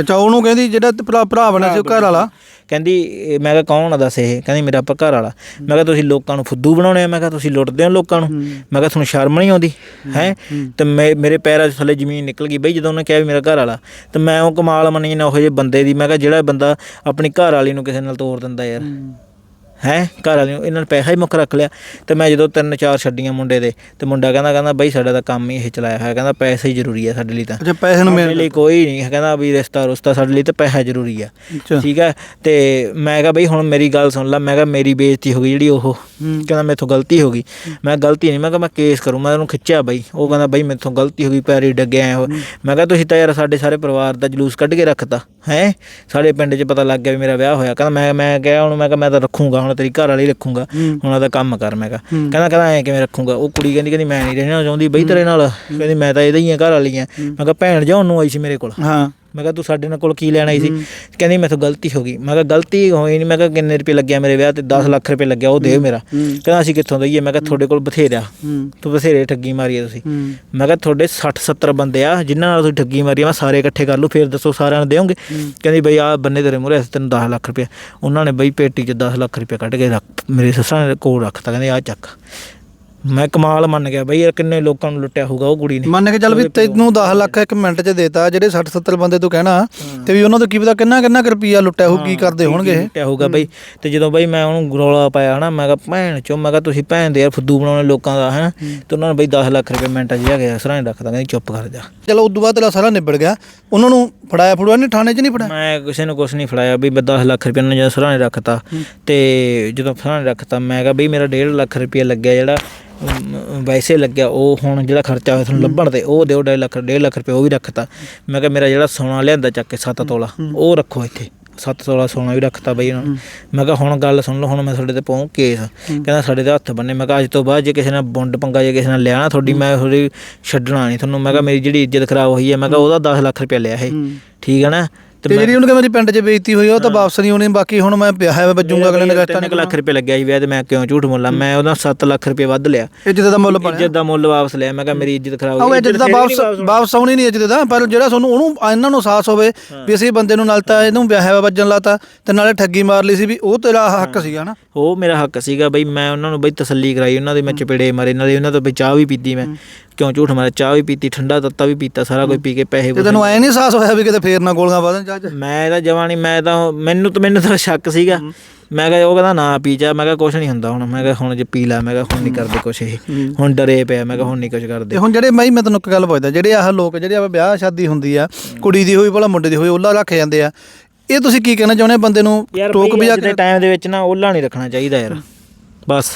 ਅੱਛਾ ਉਹਨੂੰ ਕਹਿੰਦੀ ਜਿਹੜਾ ਭਰਾ ਭਰਾ ਬਣਿਆ ਸੀ ਉਹ ਘਰ ਵਾਲਾ? ਕਹਿੰਦੀ ਮੈਂ ਕਿਹਾ ਕੌਣ ਆ ਦੱਸ ਇਹ? ਕਹਿੰਦੀ ਮੇਰਾ ਆਪਾਂ ਘਰ ਵਾਲਾ ਮੈਂ ਕਿਹਾ ਤੁਸੀਂ ਲੋਕਾਂ ਨੂੰ ਫੁੱਦੂ ਬਣਾਉਣੇ ਆ ਮੈਂ ਕਿਹਾ ਤੁਸੀਂ ਲੁੱਟਦੇ ਹੋ ਲੋਕਾਂ ਨੂੰ? ਮੈਂ ਕਿਹਾ ਤੁਹਾਨੂੰ ਸ਼ਰਮ ਨਹੀਂ ਆਉਂਦੀ? ਹੈ ਤੇ ਮੈਂ ਮੇਰੇ ਪੈਰਾਂ ਥੱਲੇ ਜ਼ਮੀਨ ਨਿਕਲ ਗਈ ਬਈ ਜਦੋਂ ਉਹਨੇ ਕਿਹਾ ਵੀ ਮੇਰਾ ਘਰ ਵਾਲਾ ਤੇ ਮੈਂ ਉਹ ਕਮਾਲ ਮੰਨੀ ਨਾ ਉਹ ਜਿਹੇ ਬੰਦੇ ਦੀ। ਮੈਂ ਕਿਹਾ ਜਿਹੜਾ ਬੰਦਾ ਆਪਣੀ ਘਰ ਵਾਲੀ ਨੂੰ ਕਿਸੇ ਨਾਲ ਤੋੜ ਦਿੰਦਾ ਯਾਰ। ਹੈ ਘਰ ਵਾਲੇ ਨੂੰ ਇਹਨਾਂ ਨੇ ਪੈਸਾ ਹੀ ਮੁੱਖ ਰੱਖ ਲਿਆ। ਤੇ ਮੈਂ ਜਦੋਂ ਤਿੰਨ ਚਾਰ ਛੱਡੀਆਂ ਮੁੰਡੇ ਦੇ ਤੇ ਮੁੰਡਾ ਕਹਿੰਦਾ ਕਹਿੰਦਾ ਬਈ ਸਾਡਾ ਤਾਂ ਕੰਮ ਹੀ ਇਹ ਚਲਾਇਆ ਹੋਇਆ ਕਹਿੰਦਾ ਪੈਸਾ ਹੀ ਜ਼ਰੂਰੀ ਆ ਸਾਡੇ ਲਈ ਤਾਂ। ਅੱਛਾ ਪੈਸੇ ਨੂੰ ਮੇਰੇ ਲਈ ਕੋਈ ਨਹੀਂ ਹੈ, ਕਹਿੰਦਾ ਵੀ ਰਿਸ਼ਤਾ ਰੁਸ਼ਤਾ ਸਾਡੇ ਲਈ ਤਾਂ ਪੈਸਾ ਜ਼ਰੂਰੀ ਆ। ਅੱਛਾ। ਠੀਕ ਹੈ ਤੇ ਮੈਂ ਕਿਹਾ ਬਈ ਹੁਣ ਮੇਰੀ ਗੱਲ ਸੁਣ ਲੈ ਮੈਂ ਕਿਹਾ ਮੇਰੀ ਬੇਇੱਜ਼ਤੀ ਹੋ ਗਈ ਜਿਹੜੀ ਉਹ। ਕਹਿੰਦਾ ਮੇਥੋਂ ਗਲਤੀ ਹੋ ਗਈ। ਮੈਂ ਗਲਤੀ ਨਹੀਂ। ਮੈਂ ਕਿਹਾ ਮੈਂ ਕੇਸ ਕਰੂੰ। ਮੈਂ ਉਹਨੂੰ ਖਿੱਚਿਆ ਬਈ। ਉਹ ਕਹਿੰਦਾ ਬਈ ਮੇਥੋਂ ਗਲਤੀ ਹੋ ਗਈ। ਪੈਰੀ ਡੱਗਿਆ ਉਹ ਮੈਂ ਕਿਹਾ ਤੁਸੀਂ ਤਾਂ ਯਾਰ ਸਾਡੇ ਸਾਰੇ ਪਰਿਵਾਰ ਦਾ ਜਲੂਸ ਕੱਢ ਕੇ ਰੱਖਤਾ। ਹੈ? ਸਾਡੇ ਪਿੰਡ 'ਚ ਪਤਾ ਲੱਗ ਗਿਆ ਵੀ ਮੇਰਾ ਵਿਆਹ ਹੋਇਆ। ਕਹਿੰਦਾ ਮੈਂ ਮੈਂ ਕਿਹਾ ਉਹਨੂੰ ਮੈਂ ਕਿਹਾ ਮੈਂ ਤਾਂ ਰੱਖੂੰਗਾ। ਹੁਣ ਤੇਰੀ ਘਰ ਵਾਲੀ ਰੱਖੂੰਗਾ। ਹੁਣ ਉਹਦਾ ਕੰਮ ਕਰ ਮੈਂ ਕਿਹਾ। ਕਹਿੰਦਾ ਕਹਿੰਦਾ ਐ ਕਿਵੇਂ ਰੱਖੂੰਗਾ? ਉਹ ਕੁੜੀ ਕਹਿੰਦੀ ਕਹਿੰਦੀ ਮੈਂ ਨਹੀਂ ਰਹਿਣਾ ਚਾਹੁੰਦੀ ਬਈ ਤੇਰੇ ਨਾਲ। ਕਹਿੰਦੀ ਮੈਂ ਤਾਂ ਇਹਦਾ ਹੀ ਆ ਘਰ ਵਾਲੀ ਆ ਮੈਂ ਕਿਹਾ ਭੈਣ ਜਾ ਉਹਨੂੰ ਆਈ ਸੀ ਮੇਰੇ ਕੋਲ। ਹਾਂ। ਮੈਂ ਕਿਹਾ ਤੂੰ ਸਾਡੇ ਨਾਲ ਕੋਲ ਕੀ ਲੈਣ ਆਈ ਸੀ? ਕਹਿੰਦੀ ਮੈਥੋਂ ਗਲਤੀ ਹੋ ਗਈ। ਮੈਂ ਕਿਹਾ ਗਲਤੀ ਹੋਈ ਨਹੀਂ ਮੈਂ ਕਿਹਾ ਕਿੰਨੇ ਰੁਪਏ ਲੱਗਿਆ ਮੇਰੇ ਵਿਆਹ ਤੇ? 10 ਲੱਖ ਰੁਪਏ ਲੱਗਿਆ ਉਹ ਦੇ ਮੇਰਾ। ਕਹਿੰਦਾ ਅਸੀਂ ਕਿੱਥੋਂ ਦਈਏ? ਮੈਂ ਕਿਹਾ ਤੁਹਾਡੇ ਕੋਲ ਬਥੇਰਾ। ਤੂੰ ਬਥੇਰੇ ਠੱਗੀ ਮਾਰੀ ਆ ਤੁਸੀਂ। ਮੈਂ ਕਿਹਾ ਤੁਹਾਡੇ 60 70 ਬੰਦੇ ਆ ਜਿਨ੍ਹਾਂ ਨਾਲ ਤੁਸੀਂ ਠੱਗੀ ਮਾਰੀ ਆ ਮੈਂ ਸਾਰੇ ਇਕੱਠੇ ਕਰ ਲੂ ਫਿਰ ਦੱਸੋ ਸਾਰਿਆਂ ਨੂੰ ਦੇਵੋਗੇ ਕਹਿੰਦੀ ਬਈ ਆ ਬੰਨੇ ਤੇਰੇ ਮੂਹਰੇ ਅਸੀਂ ਤੈਨੂੰ 10 ਲੱਖ ਰੁਪਏ। ਉਹਨਾਂ ਨੇ ਬਈ ਪੇਟੀ 'ਚ 10 ਲੱਖ ਰੁਪਏ ਕੱਢ ਕੇ ਰੱਖ ਮੇਰੇ ਸੱਸਾਂ ਨੇ ਕੋਲ ਰੱਖਤਾ ਕਹਿੰਦੇ ਆ ਚੱਕ। ਮੈਂ ਕਮਾਲ ਮੰਨ ਗਿਆ ਬਈ ਯਾਰ ਕਿੰਨੇ ਲੋਕਾਂ ਨੂੰ ਲੁੱਟਿਆ ਹੋਊਗਾ ਉਹ ਕੁੜੀ ਨੇ। ਮੰਨ ਕੇ ਚੱਲ ਵੀ ਤੈਨੂੰ 10 ਲੱਖ ਇੱਕ ਮਿੰਟ 'ਚ ਦੇਤਾ ਜਿਹੜੇ 60 70 ਬੰਦੇ ਤੂੰ ਕਹਿਣਾ ਤੇ ਵੀ ਉਹਨਾਂ ਤੋਂ ਕੀ ਪਤਾ ਕਿੰਨਾ ਕਿੰਨਾ ਕੁ ਰੁਪਈਆ ਲੁੱਟਿਆ ਹੋਊ ਕੀ ਕਰਦੇ ਹੋਣਗੇ ਇਹ। ਲੁੱਟਿਆ ਹੋਊਗਾ ਬਈ। ਤੇ ਜਦੋਂ ਬਈ ਮੈਂ ਉਹਨੂੰ ਰੌਲਾ ਪਾਇਆ ਹਨਾ ਮੈਂ ਕਿਹਾ ਭੈਣ ਚੋ ਮੈਂ ਕਿਹਾ ਤੁਸੀਂ ਭੈਣ ਦੇ ਯਾਰ ਫੁੱਦੂ ਬਣਾਉਣੇ ਲੋਕਾਂ ਦਾ ਹੈ। ਤੇ ਉਹਨਾਂ ਨੇ ਬਈ 10 ਲੱਖ ਰੁਪਏ ਮਿੰਟਾਂ 'ਚ ਜਾ ਕੇ ਸਰਾਂ ਰੱਖਦਾ ਕਹਿੰਦੀ ਚੁੱਪ ਕਰ ਜਾ। ਚਲੋ ਉਦੋਂ ਬਾਅਦ ਤੇਰਾ ਸਾਰਾ ਨਿਬੜ ਗਿਆ। ਉਹਨਾਂ ਨੂੰ ਫੜਾਇਆ ਫੜੂਆ ਨਹੀਂ ਥਾਣੇ 'ਚ ਨਹੀਂ ਫੜਾਇਆ ਮੈਂ ਕਿਸੇ ਨੂੰ ਕੁਝ ਨਹੀਂ ਫੜਾਇਆ ਮੈਂ 10 ਲੱਖ ਰੁਪਏ ਉਹਨਾਂ ਨੇ ਸਰਾਂ ਰੱਖਤਾ ਤੇ ਜਦੋਂ ਸਰਾਂ ਰੱਖਤਾ ਮੈਂ ਕਿਹਾ ਬਈ ਮੇਰਾ 1.5 ਲੱਖ ਰੁਪਏ ਲੱਗਿਆ ਜਿਹੜਾ ਵੈਸੇ ਲੱਗਿਆ ਉਹ ਹੁਣ ਜਿਹੜਾ ਖਰਚਾ ਹੋਇਆ ਤੁਹਾਨੂੰ ਲੱਭਣ ਤੇ ਉਹ ਦਿਓ 1.5 ਲੱਖ 1.5 ਲੱਖ ਰੁਪਏ ਉਹ ਵੀ ਰੱਖਤਾ। ਮੈਂ ਕਿਹਾ ਮੇਰਾ ਜਿਹੜਾ ਸੋਨਾ ਲਿਆਂਦਾ ਚੱਕ ਕੇ 7 ਤੋਲਾ ਉਹ ਰੱਖੋ ਇੱਥੇ। 7 ਤੋਲਾ ਸੋਨਾ ਵੀ ਰੱਖਤਾ ਬਈ ਉਹਨਾਂ। ਮੈਂ ਕਿਹਾ ਹੁਣ ਗੱਲ ਸੁਣ ਲਓ ਹੁਣ ਮੈਂ ਤੁਹਾਡੇ ਤੇ ਪਾਉਂ ਕੇਸ। ਕਹਿੰਦਾ ਸਾਡੇ ਤੇ ਹੱਥ ਬੰਨੇ। ਮੈਂ ਕਿਹਾ ਅੱਜ ਤੋਂ ਬਾਅਦ ਜੇ ਕਿਸੇ ਨਾਲ ਬੁੰਡ ਪੰਗਾ ਜੇ ਕਿਸੇ ਨਾਲ ਲਿਆ ਨਾ ਤੁਹਾਡੀ ਮੈਂ ਤੁਹਾਡੀ ਛੱਡਣਾ ਨਹੀਂ ਤੁਹਾਨੂੰ। ਮੈਂ ਕਿਹਾ ਮੇਰੀ ਜਿਹੜੀ ਇੱਜ਼ਤ ਖਰਾਬ ਹੋਈ ਹੈ ਮੈਂ ਕਿਹਾ ਉਹਦਾ 10 ਲੱਖ ਰੁਪਏ ਲਿਆ ਇਹ। ਠੀਕ ਹੈ ਨਾ? ਤੇ ਜਿਹੜੀ ਉਹਨੂੰ ਕਹਿੰਦਾ ਮੇਰੀ ਪਿੰਡ 'ਚ ਬੇਇੱਜ਼ਤੀ ਹੋਈ ਉਹ ਤਾਂ ਵਾਪਸ ਨਹੀਂ ਹੋਣੀ ਬਾਕੀ ਹੁਣ ਮੈਂ ਵਿਆਹ ਹੈ ਵੱਜੂਗਾ ਅਗਲੇ ਨੇ ਕਹਿਤਾ ਤਿੰਨ ਕੁ ਲੱਖ ਰੁਪਏ ਲੱਗਿਆ ਸੀ ਵਿਆਹ ਤੇ ਮੈਂ ਕਿਉਂ ਝੂਠ ਬੋਲਾਂ? ਮੈਂ ਉਹਦਾ 7 ਲੱਖ ਰੁਪਏ ਵੱਧ ਲਿਆ। ਇੱਜ਼ਤ ਦਾ ਮੁੱਲ ਪਾਇਆ ਇੱਜ਼ਤ ਦਾ ਮੁੱਲ ਵਾਪਸ ਲਿਆ। ਮੈਂ ਕਿਹਾ ਮੇਰੀ ਇੱਜ਼ਤ ਖਰਾਬ ਉਹ ਗਈ। ਇੱਜ਼ਤ ਦਾ ਵਾਪਸ ਵਾਪਸ ਆਉਣੀ ਨਹੀਂ ਇੱਜ਼ਤ ਦਾ ਪਰ ਜਿਹੜਾ ਤੁਹਾਨੂੰ ਉਹਨੂੰ ਇਹਨਾਂ ਨੂੰ ਸਾਹਸ ਹੋਵੇ ਵੀ ਅਸੀਂ ਬੰਦੇ ਨੂੰ ਨਾਲ ਤਾਂ ਇਹਨੂੰ ਵਿਆਹ ਵੱਜਣ ਲਾਤਾ ਤੇ ਨਾਲੇ ਠੱਗੀ ਮਾਰ ਲਈ ਸੀ ਵੀ ਉਹ ਤੇਰਾ ਹੱਕ ਸੀਗਾ ਨਾ। ਉਹ ਮੇਰਾ ਹੱਕ ਸੀਗਾ ਬਈ ਮੈਂ ਉਹਨਾਂ ਨੂੰ ਬਈ ਤਸੱਲੀ ਕਰਾਈ ਉਹਨਾਂ ਦੇ ਮੈਂ ਚਪੇੜੇ ਮਾਰੇ ਨਾਲੇ ਉਹਨਾਂ ਤੋਂ ਬਈ ਚਾਹ ਵੀ ਪੀਤੀ ਮੈਂ। ਕਿਉਂ ਝੂਠ ਮਾਰਿਆ? ਚਾਹ ਵੀ ਪੀਤੀ ਠੰਡਾ ਤੱਤਾ ਵੀ ਪੀਤਾ ਸਾਰਾ ਕੁਝ ਪੀ ਕੇ ਪੈਸੇ ਤੇ ਤੈਨੂੰ ਐ ਨਹੀਂ ਸਾਹਸ ਹੋਇਆ ਵੀ ਕਿਤੇ ਫੇਰ ਨਾ ਗੋਲੀਆਂ ਵਾਦਨ ਚਾਹ ਚ? ਮੈਂ ਤਾਂ ਜਵਾਨੀ ਮੈਂ ਤਾਂ ਮੈਨੂੰ ਤਾਂ ਮੈਨੂੰ ਤਾਂ ਸ਼ੱਕ ਸੀਗਾ। ਮੈਂ ਕਿਹਾ ਉਹ ਕਹਿੰਦਾ ਨਾ ਪੀ ਜਾ। ਮੈਂ ਕਿਹਾ ਕੁਝ ਨਹੀਂ ਹੁੰਦਾ ਹੁਣ। ਮੈਂ ਕਿਹਾ ਹੁਣ ਜੇ ਪੀ ਲਾ ਮੈਂ ਕਿਹਾ ਹੁਣ ਨਹੀਂ ਕਰਦੇ ਕੁਝ ਇਹ। ਹੁਣ ਡਰੇ ਪਿਆ ਮੈਂ ਕਿਹਾ ਹੁਣ ਨਹੀਂ ਕੁਝ ਤੇ ਕਰਦੇ ਹੁਣ ਜਿਹੜੇ ਮੈਂ ਮੈਂ ਤੈਨੂੰ ਇੱਕ ਗੱਲ ਪੁੱਛਦਾ। ਜਿਹੜੇ ਆਹ ਲੋਕ ਜਿਹੜੇ ਆ ਵਿਆਹ ਸ਼ਾਦੀ ਹੁੰਦੀ ਆ ਕੁੜੀ ਦੀ ਹੋਈ ਭਲਾ ਮੁੰਡੇ ਦੀ ਹੋਈ ਉਹਲਾ ਰੱਖ ਜਾਂਦੇ ਆ। ਇਹ ਤੁਸੀਂ ਕੀ ਕਹਿਣਾ ਚਾਹੁੰਦੇ ਆ? ਬੰਦੇ ਨੂੰ ਟੋਕ ਵੀ ਅੱਜ ਦੇ ਟਾਈਮ ਦੇ ਵਿੱਚ ਨਾ ਓਲਾ ਨਹੀਂ ਰੱਖਣਾ ਚਾਹੀਦਾ ਯਾਰ। ਬਸ।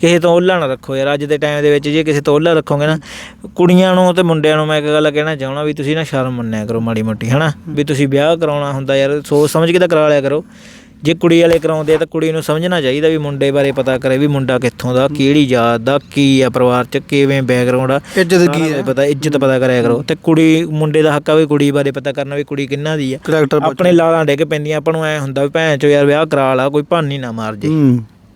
ਕਿਸੇ ਤੋਂ ਓਲਾ ਨਾ ਰੱਖੋ ਯਾਰ ਅੱਜ ਦੇ ਟਾਈਮ ਦੇ ਵਿੱਚ ਜੇ ਕਿਸੇ ਤੋਂ ਓਲਾ ਰੱਖੋਗੇ ਨਾ ਕੁੜੀਆਂ ਨੂੰ ਤੇ ਮੁੰਡਿਆਂ ਨੂੰ ਮੈਂ ਇੱਕ ਗੱਲ ਕਹਿਣਾ ਚਾਹਣਾ ਵੀ ਤੁਸੀਂ ਨਾ ਸ਼ਰਮ ਮੰਨਿਆ ਕਰੋ ਮਾੜੀ ਮੋਟੀ ਹਨਾ? ਵੀ ਤੁਸੀਂ ਵਿਆਹ ਕਰਾਉਣਾ ਹੁੰਦਾ ਯਾਰ ਸੋਚ ਸਮਝ ਕੇ ਤਾਂ ਕਰਾ ਲਿਆ ਕਰੋ। ਜੇ ਕੁੜੀ ਵਾਲੇ ਕਰਾਉਂਦੇ ਆ ਤਾਂ ਕੁੜੀ ਨੂੰ ਸਮਝਣਾ ਚਾਹੀਦਾ ਵੀ ਮੁੰਡੇ ਬਾਰੇ ਪਤਾ ਕਰੇ ਵੀ ਮੁੰਡਾ ਕਿੱਥੋਂ ਦਾ ਕਿਹੜੀ ਜਾਤ ਦਾ ਕੀ ਆ ਪਰਿਵਾਰ ਚ ਕਿਵੇਂ ਬੈਕਗ੍ਰਾਉਂਡ ਆ। ਇੱਜ਼ਤ ਕੀ ਹੈ? ਪਤਾ ਇੱਜ਼ਤ ਪਤਾ ਕਰਿਆ ਕਰੋ। ਤੇ ਕੁੜੀ ਮੁੰਡੇ ਦਾ ਹੱਕ ਆ ਵੀ ਕੁੜੀ ਬਾਰੇ ਪਤਾ ਕਰਨਾ ਵੀ ਕੁੜੀ ਕਿੰਨਾ ਦੀ ਆ। ਆਪਣੇ ਲਾਲਾਂ ਡਿੱਗ ਪੈਂਦੀਆਂ ਆਪਾਂ ਨੂੰ ਐ ਹੁੰਦਾ ਵੀ ਭੈਣ ਚੋ ਯਾਰ ਵਿਆਹ ਕਰਾ ਲਾ ਕੋਈ ਭਾਨੀ ਨਾ ਮਾਰ ਜੇ।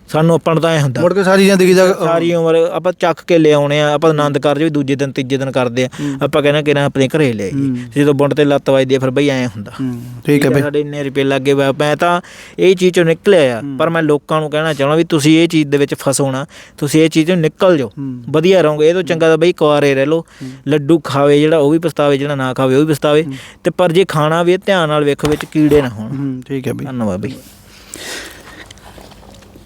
ਸਾਨੂੰ ਆਪਾਂ ਨੂੰ ਤਾਂ ਐ ਹੁੰਦਾ। ਮੁੜ ਕੇ ਸਾਰੀ ਜ਼ਿੰਦਗੀ ਦਾ ਸਾਰੀ ਉਮਰ ਆਪਾਂ ਚੱਕ ਕੇ ਲਿਆਉਣੇ ਆ ਆਪਾਂ ਆਨੰਦ ਕਾਰਜ ਵੀ ਦੂਜੇ ਦਿਨ ਤੀਜੇ ਦਿਨ ਕਰਦੇ ਆ। ਆਪਾਂ ਕਹਿੰਦੇ ਕਿ ਨਾ ਆਪਣੇ ਘਰੇ ਲੈ ਆਈਏ। ਜਦੋਂ ਬੁੰਡ ਤੇ ਲੱਤ ਵੱਜਦੀ ਆ ਫਿਰ ਬਈ ਐ ਹੁੰਦਾ। ਠੀਕ ਹੈ ਬਈ। ਸਾਡੇ ਇੰਨੇ ਰੁਪਏ ਲੱਗੇ। ਮੈਂ ਤਾਂ ਇਹ ਚੀਜ਼ ਚੋਂ ਨਿਕਲਿਆ ਆ ਪਰ ਮੈਂ ਲੋਕਾਂ ਨੂੰ ਕਹਿਣਾ ਚਾਹਣਾ ਵੀ ਤੁਸੀਂ ਇਹ ਚੀਜ਼ ਦੇ ਵਿੱਚ ਫਸੋ ਨਾ। ਤੁਸੀਂ ਇਹ ਚੀਜ਼ ਚੋਂ ਨਿਕਲ ਜਾਓ। ਵਧੀਆ ਰਹੋਗੇ। ਇਹ ਤੋਂ ਚੰਗਾ ਤਾਂ ਬਈ ਕੁਆਰੇ ਰਹਿ ਲਓ। ਲੱਡੂ ਖਾਵੇ ਜਿਹੜਾ ਉਹ ਵੀ ਪਛਤਾਵੇ ਜਿਹੜਾ ਨਾ ਖਾਵੇ ਉਹ ਵੀ ਪਛਤਾਵੇ। ਤੇ ਪਰ ਜੇ ਖਾਣਾ ਵੀ ਧਿਆਨ ਨਾਲ ਵੇਖੋ ਵਿੱਚ ਕੀੜੇ ਨਾ ਹੋਣ। ਠੀਕ ਹੈ ਬਈ। ਧੰਨਵਾਦ ਬਈ।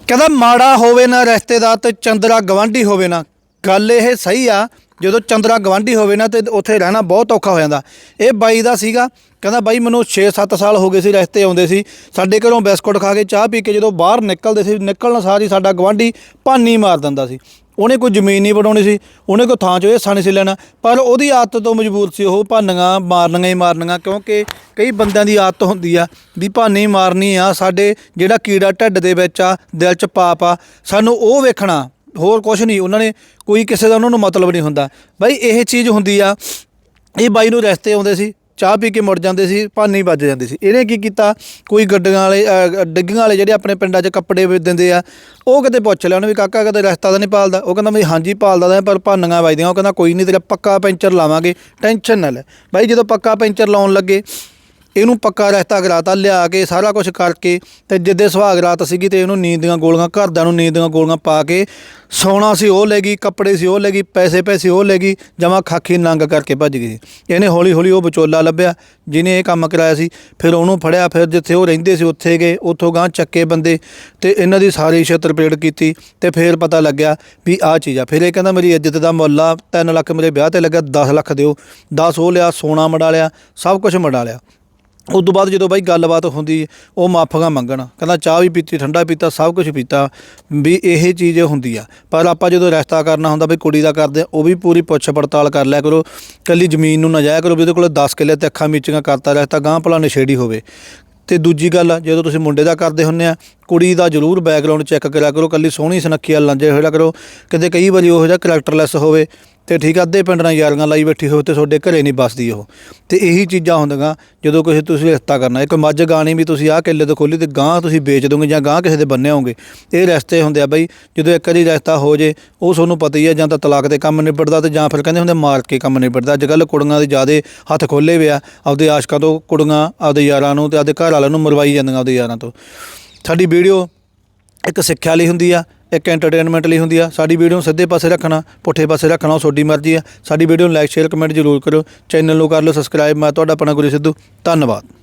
ਕਹਿੰਦਾ ਮਾੜਾ ਹੋਵੇ ਨਾ ਰਿਸ਼ਤੇਦਾਰ ਤੇ ਚੰਦਰਾ ਗਵਾਂਢੀ ਹੋਵੇ ਨਾ। ਗੱਲ ਇਹ ਸਹੀ ਆ, ਜਦੋਂ ਚੰਦਰਾ ਗਵਾਂਢੀ ਹੋਵੇ ਨਾ ਤੇ ਉੱਥੇ ਰਹਿਣਾ ਬਹੁਤ ਔਖਾ ਹੋ ਜਾਂਦਾ। ਇਹ ਬਾਈ ਦਾ ਸੀਗਾ, ਕਹਿੰਦਾ ਬਾਈ ਮੈਨੂੰ 6-7 ਸਾਲ ਹੋ ਗਏ ਸੀ ਰਿਸ਼ਤੇ ਆਉਂਦੇ ਸੀ। ਸਾਡੇ ਘਰੋਂ ਬਿਸਕੁਟ ਖਾ ਕੇ ਚਾਹ ਪੀ ਕੇ ਜਦੋਂ ਬਾਹਰ ਨਿਕਲਦੇ ਸੀ, ਨਿਕਲਣ ਸਾਰ ਹੀ ਸਾਡਾ ਗਵਾਂਢੀ ਭਾਨੀ ਮਾਰ ਦਿੰਦਾ ਸੀ। ਉਹਨੇ ਕੋਈ ਜ਼ਮੀਨ ਨਹੀਂ ਬਣਾਉਣੀ ਸੀ, ਉਹਨੇ ਕੋਈ ਥਾਂ 'ਚ ਇਹ ਨਹੀਂ ਸੀ ਲੈਣਾ, ਪਰ ਉਹਦੀ ਆਦਤ ਤੋਂ ਮਜਬੂਰ ਸੀ ਉਹ ਭਾਨੀਆਂ ਮਾਰਨੀਆਂ ਹੀ ਮਾਰਨੀਆਂ, ਕਿਉਂਕਿ ਕਈ ਬੰਦਿਆਂ ਦੀ ਆਦਤ ਹੁੰਦੀ ਆ ਵੀ ਭਾਨੀ ਮਾਰਨੀ ਆ, ਸਾਡੇ ਜਿਹੜਾ ਕੀੜਾ ਢਿੱਡ ਦੇ ਵਿੱਚ ਆ, ਦਿਲ 'ਚ ਪਾਪ ਆ, ਸਾਨੂੰ ਉਹ ਵੇਖਣਾ, ਹੋਰ ਕੁਝ ਨਹੀਂ, ਉਹਨਾਂ ਨੇ ਕੋਈ ਕਿਸੇ ਦਾ ਉਹਨਾਂ ਨੂੰ ਮਤਲਬ ਨਹੀਂ ਹੁੰਦਾ। ਬਾਈ ਇਹ ਚੀਜ਼ ਹੁੰਦੀ ਆ, ਇਹ ਬਾਈ ਨੂੰ ਰਸਤੇ ਆਉਂਦੇ ਸੀ ਚਾਹ ਪੀ ਕੇ ਮੁੜ ਜਾਂਦੇ ਸੀ ਭਾਨੀ ਵੱਜ ਜਾਂਦੇ ਸੀ। ਇਹਨੇ ਕੀ ਕੀਤਾ? ਕੋਈ ਗੱਡੀਆਂ ਵਾਲੇ ਅਹ, ਡਿੱਗੀਆਂ ਵਾਲੇ ਜਿਹੜੇ ਆਪਣੇ ਪਿੰਡਾਂ 'ਚ ਕੱਪੜੇ ਵੇਚ ਦਿੰਦੇ ਆ ਉਹ ਕਿਤੇ ਪੁੱਛ ਲਿਆ। ਉਹਨੇ ਵੀ ਕਾਕਾ ਕਦੇ ਰਸਤਾ ਤਾਂ ਨਹੀਂ ਪਾਲਦਾ? ਉਹ ਕਹਿੰਦਾ ਵੀ ਹਾਂਜੀ ਪਾਲਦਾ ਤਾਂ ਪਰ ਭਾਨੀਆਂ ਵੱਜਦੀਆਂ। ਉਹ ਕਹਿੰਦਾ ਕੋਈ ਨਹੀਂ ਤੇਰਾ ਪੱਕਾ ਪੈਂਚਰ ਲਾਵਾਂਗੇ। ਟੈਨਸ਼ਨ ਨਾ ਲੈ। ਬਾਈ ਜਦੋਂ ਪੱਕਾ ਪੈਂਚਰ ਲਾਉਣ ਲੱਗੇ ਇਹਨੂੰ ਪੱਕਾ ਰਸਤਾ ਕਰਾਤਾ ਲਿਆ ਕੇ ਸਾਰਾ ਕੁਝ ਕਰਕੇ ਤੇ ਜਿੱਦੇ ਸੁਹਾਗ ਰਾਤ ਸੀਗੀ ਤੇ ਇਹਨੂੰ ਨੀਂਦ ਦੀਆਂ ਗੋਲੀਆਂ, ਘਰਦਿਆਂ ਨੂੰ ਨੀਂਦ ਦੀਆਂ ਗੋਲੀਆਂ ਪਾ ਕੇ ਸੋਨਾ ਸੀ ਉਹ ਲੈ ਗਈ, ਕੱਪੜੇ ਸੀ ਉਹ ਲੈ ਗਈ, ਪੈਸੇ ਪੈਸੇ ਉਹ ਲੈ ਗਈ, ਜਮਾ ਖਾਖੀ ਨੰਗ ਕਰਕੇ ਭੱਜ ਗਈ। ਇਹਨੇ ਹੌਲੀ ਹੌਲੀ ਉਹ ਵਿਚੋਲਾ ਲੱਭਿਆ, ਜਿਹਨੇ ਇਹ ਕੰਮ ਕਰਾਇਆ ਸੀ, ਫਿਰ ਉਹਨੂੰ ਫੜਿਆ, ਫਿਰ ਜਿੱਥੇ ਉਹ ਰਹਿੰਦੇ ਸੀ ਉੱਥੇ ਗਏ, ਉੱਥੋਂ ਗਾਂ ਚੱਕੇ ਬੰਦੇ ਤੇ ਇਹਨਾਂ ਦੀ ਸਾਰੀ ਛੇਤਰ ਪਰੇਡ ਕੀਤੀ ਤੇ ਫਿਰ ਪਤਾ ਲੱਗਿਆ ਵੀ ਆਹ ਚੀਜ਼ ਆ। ਫਿਰ ਇਹ ਕਹਿੰਦਾ, ਮੇਰੀ ਇੱਜ਼ਤ ਦਾ ਮੁੱਲ ਆ 3 ਲੱਖ ਮੇਰੇ ਵਿਆਹ ਤੇ ਲੱਗਾ 10 ਲੱਖ ਦਿਓ। 10 ਉਹ ਲਿਆ, ਸੋਨਾ ਮੜਾ ਲਿਆ, ਸਭ ਕੁਝ ਮੜਾ ਲਿਆ। ਉਸ ਤੋਂ ਬਾਅਦ ਜਦੋਂ ਬਾਈ ਗੱਲਬਾਤ ਹੁੰਦੀ ਉਹ ਮਾਫੀਆਂ ਮੰਗਣ। ਕਹਿੰਦਾ ਚਾਹ ਵੀ ਪੀਤੀ ਠੰਡਾ ਪੀਤਾ ਸਭ ਕੁਝ ਪੀਤਾ ਵੀ ਇਹ ਚੀਜ਼ ਹੁੰਦੀ ਆ। ਪਰ ਆਪਾਂ ਜਦੋਂ ਰਿਸ਼ਤਾ ਕਰਨਾ ਹੁੰਦਾ ਵੀ ਕੁੜੀ ਦਾ ਕਰਦੇ ਆ, ਉਹ ਵੀ ਪੂਰੀ ਪੁੱਛ ਪੜਤਾਲ ਕਰ ਲਿਆ ਕਰੋ। ਕੱਲੀ ਜ਼ਮੀਨ ਨੂੰ ਨਾ ਜਾਇਆ ਕਰੋ ਵੀ ਉਹਦੇ ਕੋਲ 10 ਕਿੱਲੇ ਤੇ ਅੱਖਾਂ ਮੀਚੀਆਂ ਕਰਤਾ ਰਿਸ਼ਤਾ ਗਾਂ ਭਲਾ ਨਸ਼ੇੜੀ ਹੋਵੇ। ਤੇ ਦੂਜੀ ਗੱਲ ਜਦੋਂ ਤੁਸੀਂ ਮੁੰਡੇ ਦਾ ਕਰਦੇ ਹੁੰਨੇ ਆ ਕੁੜੀ ਦਾ ਜ਼ਰੂਰ ਬੈਕਗ੍ਰਾਉਂਡ ਚੈੱਕ ਕਰਿਆ ਕਰੋ ਕੱਲੀ ਸੋਹਣੀ ਸੁਨੱਖੀ ਆ ਲੰਜੇ ਹੋਇਆ ਕਰੋ। ਕਿਤੇ ਕਈ ਵਾਰੀ ਉਹੋ ਜਿਹਾ ਕਰੈਕਟਰਲੈਸ ਹੋਵੇ। ਤੇ ਠੀਕ ਆ, ਅੱਧੇ ਪਿੰਡ ਨਾਲ ਯਾਰੀਆਂ ਲਾਈ ਬੈਠੀ ਹੋਵੇ ਤੇ ਤੁਹਾਡੇ ਘਰੇ ਨਹੀਂ ਬਸਦੀ ਉਹ। ਤੇ ਇਹੀ ਚੀਜ਼ਾਂ ਹੁੰਦੀਆਂ, ਜਦੋਂ ਕਿਸੇ ਤੁਸੀਂ ਰਿਸ਼ਤਾ ਕਰਨਾ, ਇੱਕ ਮੱਝ ਗਾਣੀ ਵੀ ਤੁਸੀਂ ਆਹ ਕਿੱਲੇ ਤੋਂ ਖੋਲੀ ਤੇ ਗਾਂ ਤੁਸੀਂ ਵੇਚ ਦੋਗੇ ਜਾਂ ਗਾਂ ਕਿਸੇ ਦੇ ਬੰਨੇ ਹੋਗੇ। ਇਹ ਰਸਤੇ ਹੁੰਦੇ ਆ ਬਈ, ਜਦੋਂ ਇੱਕ ਵਾਰੀ ਰਸਤਾ ਹੋ ਜੇ, ਉਹ ਤੁਹਾਨੂੰ ਪਤਾ ਹੀ ਆ ਜਾਂ ਤਾਂ ਤਲਾਕ ਦੇ ਕੰਮ ਨਿਬੜਦਾ ਤੇ ਜਾਂ ਫਿਰ ਕਹਿੰਦੇ ਹੁੰਦੇ ਮਾਰ ਕੇ ਕੰਮ ਨਿਬੜਦਾ। ਅੱਜ ਕੱਲ੍ਹ ਕੁੜੀਆਂ ਦੇ ਜਿਆਦੇ ਹੱਥ ਖੋਲੇ ਵੇ ਆ, ਆਪਦੇ ਆਸ਼ਕਾਂ ਤੋਂ ਕੁੜੀਆਂ, ਆਪਦੇ ਯਾਰਾਂ ਨੂੰ ਤੇ ਆਪਦੇ ਘਰ ਵਾਲਿਆਂ ਨੂੰ ਮਰਵਾਈ ਜਾਂਦੀਆਂ ਆਪਦੇ ਯਾਰਾਂ ਤੋਂ। ਸਾਡੀ ਵੀਡੀਓ ਇੱਕ ਸਿੱਖਿਆ ਲਈ ਹੁੰਦੀ ਆ ਇੱਕ ਐਂਟਰਟੇਨਮੈਂਟ ਲਈ ਹੁੰਦੀ ਆ। ਸਾਡੀ ਵੀਡੀਓ ਨੂੰ ਸਿੱਧੇ ਪਾਸੇ ਰੱਖਣਾ, ਪੁੱਠੇ ਪਾਸੇ ਰੱਖਣਾ, ਉਹ ਤੁਹਾਡੀ ਮਰਜ਼ੀ ਆ। ਸਾਡੀ ਵੀਡੀਓ ਨੂੰ ਲਾਈਕ ਸ਼ੇਅਰ ਕਮੈਂਟ ਜ਼ਰੂਰ ਕਰੋ ਚੈਨਲ ਨੂੰ ਕਰ ਲਓ ਸਬਸਕ੍ਰਾਈਬ ਮੈਂ ਤੁਹਾਡਾ ਆਪਣਾ ਗੁਰੂ ਸਿੱਧੂ। ਧੰਨਵਾਦ।